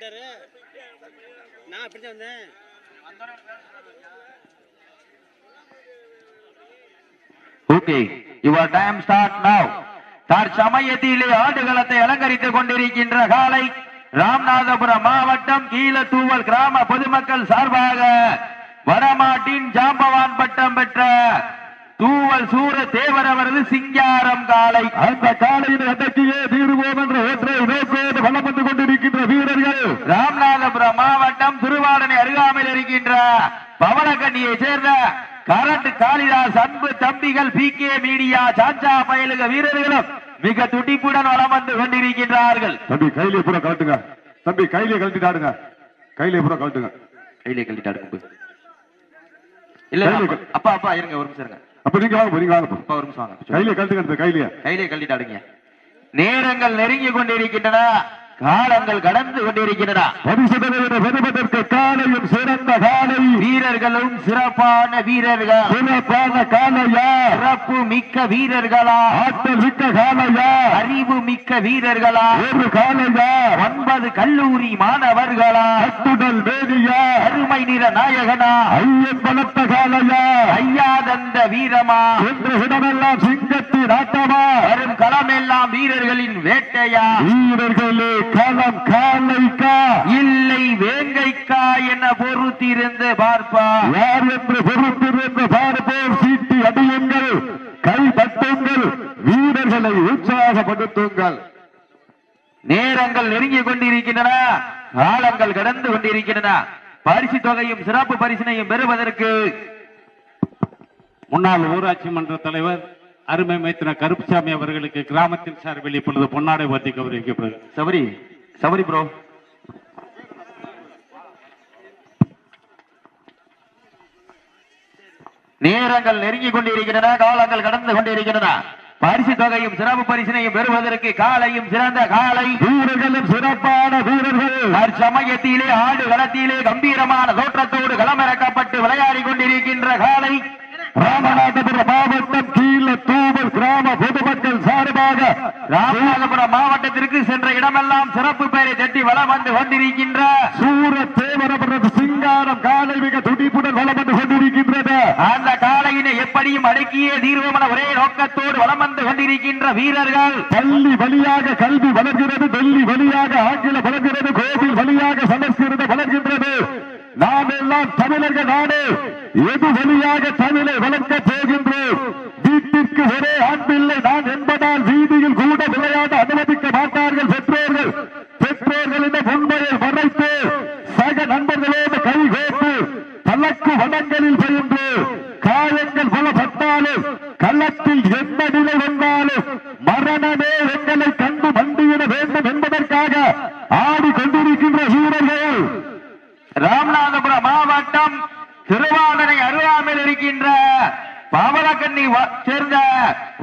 வந்துட்டாரு நான் அப்படி தான் வந்தேன்? Okay your time start now தற்சமயத்திலே ஆடுகளத்தை அலங்கரித்துக் கொண்டிருக்கின்ற காலை ராமநாதபுரம் மாவட்டம் கீழத்தூவல் கிராம பொதுமக்கள் சார்பாக வடமாட்டின் ஜாம்பவான் பட்டம் பெற்ற தூவல் சூர தேவர் அவரது சிங்காரம் காலை. அந்த காலையில் அடக்கியே தீருவோம் என்ற ஒற்றை நோக்கோடு வந்து கொண்டிருக்கின்ற வீரர்கள் ராமநாதபுரம் மாவட்டம் திருவாடனை அருகாமையில் இருக்கின்ற பவனக்கண்ணியை சேர்ந்த கரண்ட் காளிதாஸ் அன்பு தம்பிகள் பி கே மீடியா சாச்சா பயலுக வீரர்களும் மிக துடிப்புடன் வளம் வந்து கொண்டிருக்கின்றார்கள். தம்பி கையிலே பூரா கழட்டுங்க. தம்பி கையிலே கழட்டிட்டாடுங்க. கையிலே பூரா கழட்டுங்க. கையிலே கழட்டிட்டாடு கும்பு. இல்ல அப்பா, அப்பா இருங்க ஒரு நிமிஷம் அப்ப நீங்க வாங்க நீங்க வாங்க. அப்பா ஒரு நிமிஷம் வாங்க. கையிலே கழட்டுங்க கையிலே. கையிலே கழட்டிட்டாடுங்க. நேரங்கள் நெருங்கி கொண்டிருக்கின்றன. காலங்கள் கடந்து கொண்டிருக்கின்றன. பரிசு பெறுவதற்கு காலையும் சிறந்த காலை. வீரர்களும் சிறப்பான வீரர்கள். சிறப்பான காலையா? சிறப்பு மிக்க வீரர்களா? ஆற்றல் மிக்க காலையா? அறிவு மிக்க வீரர்களா? ஒரு காலையா? ஒன்பது கல்லூரி மாணவர்களா? அத்துடல் அருமை நிற நாயகனா? ஐயன் பலத்த காலையா ஐயாதந்த வீரமா? என்று இடமெல்லாம் சிங்கத்தின் ஆட்டமா வரும் களமெல்லாம் வீரர்களின் வேட்டையா? வீரர்களே களம் காலைக்கா? இல்லை வேங்கைக்கா என பொறுத்திருந்து பார்ப்பா. யார் என்று பொறுத்திருந்து பார்ப்போம். சீட்டி அடியுங்கள் கை தட்டுங்கள் வீரர்களை உற்சாகப்படுத்துங்கள். நேரங்கள் நெருங்கி கொண்டிருக்கின்றன காலங்கள் கடந்து கொண்டிருக்கின்றன. பரிசு தொகையும் சிறப்பு பரிசினையும் பெறுவதற்கு முன்னாள் ஊராட்சி மன்ற தலைவர் அருமை மைத்தின கருப்புசாமி அவர்களுக்கு கிராமத்தின் சார்பில் இப்பொழுது பொன்னாடை வாத்தி கௌரவிக்கப்படுகிறது சபரி சபரி ப்ரோ நேரங்கள் நெருங்கி கொண்டிருக்கின்றன காலங்கள் கடந்து கொண்டிருக்கின்றன. பரிசு தொகையும் சிறப்பு பரிசினையும் பெறுவதற்கு காலையும் சிறந்த காலை. வீரர்களும் சிறப்பான வீரர்கள். தற்சமயத்திலே ஆடு களத்திலே கம்பீரமான தோற்றத்தோடு களமிறக்கப்பட்டு விளையாடி கொண்டிருக்கின்ற காலை. ராமநாதபுரம் மாவட்டம் கீழ தூவல் கிராம பொதுமக்கள் சார்பாக ராமநாதபுரம் மாவட்டத்திற்கு சென்ற இடமெல்லாம் சிறப்பு பெயரை தட்டி வளம் வந்து கொண்டிருக்கின்ற சூர தேவரபுரம் சிங்காரம் காலை மிக துடிப்புடன் வளம் வந்து கொண்டிருக்கின்றது அந்த காலையினை எப்படியும் அடக்கிய தீர்வமன ஒரே நோக்கத்தோடு வளம் வந்து கொண்டிருக்கின்ற வீரர்கள். பள்ளி வழியாக கல்வி வளர்கிறது டெல்லி வழியாக ஆங்கில வளர்கிறது கோவில் வழியாக சமஸ்கிருத வளர்கின்றது. நாம் எல்லாம் தமிழர்கள் நாடு. எது வழியாக தமிழை வளர்க்க போகின்றோம்? வீட்டிற்கு ஒரே ஆண் பிள்ளை நான் என்பதால் வீதியில் கூட விளையாட அனுமதி வந்தாலும் களத்தில் எந்த நிலை வந்தாலும் மரணமே எங்களை கண்டு வந்துவிட வேண்டும் என்பதற்காக ஆடிக்கொண்டிருக்கின்ற வீரர்கள். ராமநாதபுரம் மாவட்டம் திருவாதனை அருகாமையில் இருக்கின்ற பாவலக்கண்ணி சேர்ந்த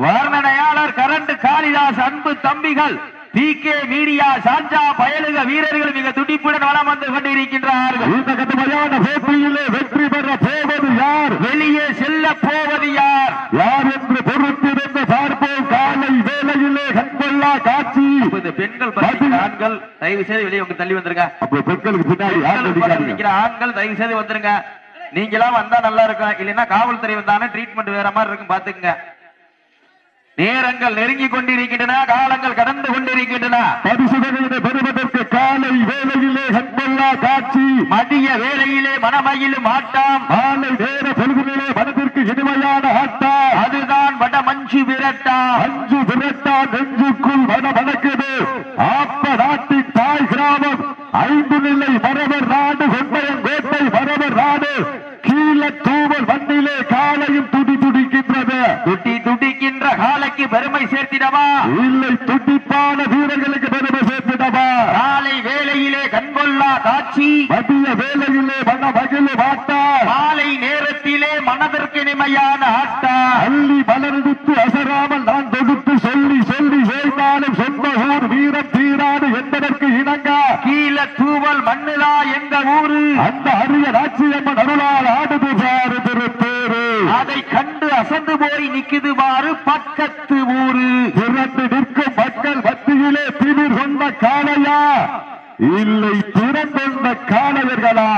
வர்ணனையாளர் கரண்ட் காளிதாஸ் அன்பு தம்பிகள் பி கே மீடியா சாஞ்சா பயலுக வீரர்கள் மிக துடிப்புடன் வளம் வந்து கொண்டிருக்கின்றார்கள் இந்த கடுமையான போட்டியிலே வெற்றி பெற போவது யார் வெளியே செல்ல போவது யார் யார் என்று பொறுத்திருந்து பார்ப்போம் காலை வேளையிலே கண்கொள்ளா காட்சி இப்ப இந்த பெண்கள் ஆண்கள் தயவு செய்து வெளியே உங்க தள்ளி வந்துருங்க. பெண்களுக்கு பின்னாடி ஆண்கள் தயவு செய்து வந்துருங்க. நீங்களாம் வந்தா நல்லா இருக்கும். இல்லைன்னா காவல்துறை வந்தானே ட்ரீட்மெண்ட் வேற மாதிரி இருக்கும் பாத்துக்கங்க. நேரங்கள் நெருங்கி கொண்டிருக்கின்றன காலங்கள் கடந்து கொண்டிருக்கின்றன. பெறுவதற்கு காலை வேளையிலே கண்கொள்ளா காட்சி. மதிய வேளையிலே மனமயிலும் ஆட்டம். மாலை நேர பொழுதிலே மனதிற்கு இனிமையான அதுதான் வட மஞ்சு விரட்டா அஞ்சு விரட்டா நெஞ்சுக்குள் மன வணக்குது ஆப்ப நாட்டின் தாய் கிராமம் ஐந்து நிலை மரவர் நாடு கொண்டையன் கோட்டை மரவர் நாடு கீழ தூவல் மண்ணிலே காலையும் துடி துட்டி துடிக்கின்ற காலைக்கு பெருமை சேர்த்திடவா? இல்லை துடிப்பான வீரர்களுக்கு பெருமை சேர்த்திடவா? காலை வேளையிலே கண்கொள்ளா காட்சி. மதிய வேலையிலே மன மகிழ மாட்டா மாலை நேரத்திலே மனதிற்கு இனிமையான ஆட்டா அள்ளி மலர்வித்து அசராமல் நான் தொடுத்து சொல்லி சொல்லி சேர்ந்தாலும் சொந்த ஊர் வீரம் தீராது என்பதற்கு இணங்க. கீழ தூவல் மண்ணுலா எங்க ஊரு? அந்த பாரு பக்கத்து ஊரு. திரண்டு நிற்கும் மக்கள் மத்தியிலே திமிர் கொண்ட காளையா? இல்லை கொண்ட காளையர்களா?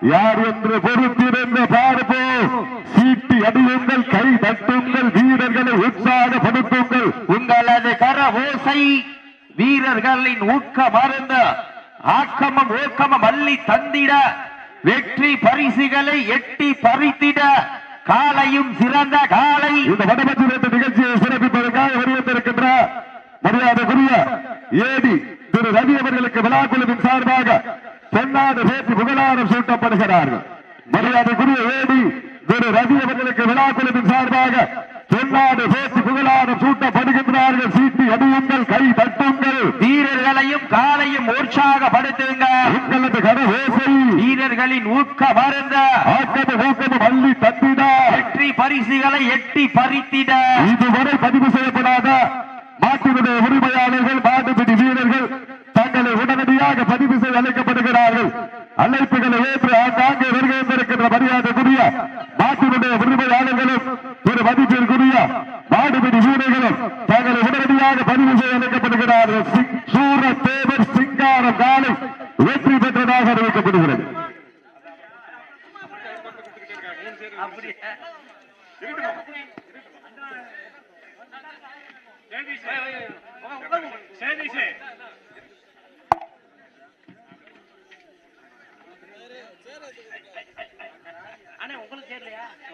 யார் என்று பொறுத்திருந்து பார்ப்போம். சீட்டி அடியுங்கள் கை தட்டுங்கள் வீரர்களை உற்சாகப்படுத்துங்கள். உங்களது கர ஓசை வீரர்களின் ஊக்க மருந்து ஆக்கமும் ஊக்கமும் அள்ளி தந்திட வெற்றி பரிசுகளை எட்டி பறித்திட காலையும் சிறந்த காலை. இந்த வடமஞ்சிரத்து நிகழ்ச்சியை சிறப்பிப்பதற்காக வருவந்திருக்கின்ற மரியாதைக்குரிய ஏடி திரு ரவி அவர்களுக்கு விழாக்குழுவின் சார்பாக தென்னாடு பேச்சு புகழாரம் சூட்டப்படுகிறார்கள். மரியாதைக்குரிய ஏடி திரு ரவி அவர்களுக்கு விழாக்குழுவின் சார்பாக தென்னாடு பேச்சு புகழாரம் சூட்டப்படுகின்றார்கள் சீட்டி அடியுங்கள் கை தட்டுங்கள். வீரர்களையும் காலையும் உற்சாகப்படுத்துங்க. உங்களது கர ஓசை வீரர்களின் ஊக்க மருந்து. ஆக்கமும் ஊக்கமும் அள்ளி தட்டிட. வெற்றி பரிசுகளை எட்டி பறித்திட. இதுவரை பதிவு செய்யப்படாத மாட்டினுடைய உரிமையாளர்கள் மாட்டுப்பிடி வீரர்கள் தங்களை உடனடியாக பதிவு செய்து அழைக்கப்படுகிறார்கள். அழைப்புகளை ஏற்று ஆங்காங்கே வருகை இருக்கின்ற மரியாதைக்குரிய மாட்டினுடைய உரிமையாளர்களும் மதிப்பிற்குரிய மாடுபிடி வீரர்களும் தங்களை உடனடியாக பதிவு செய்ய அழைக்கப்படுகிறார்கள். சிங்- சிங்காரம் காலை வெற்றி பெற்றதாக அறிவிக்கப்படுகிறது. சரி சரி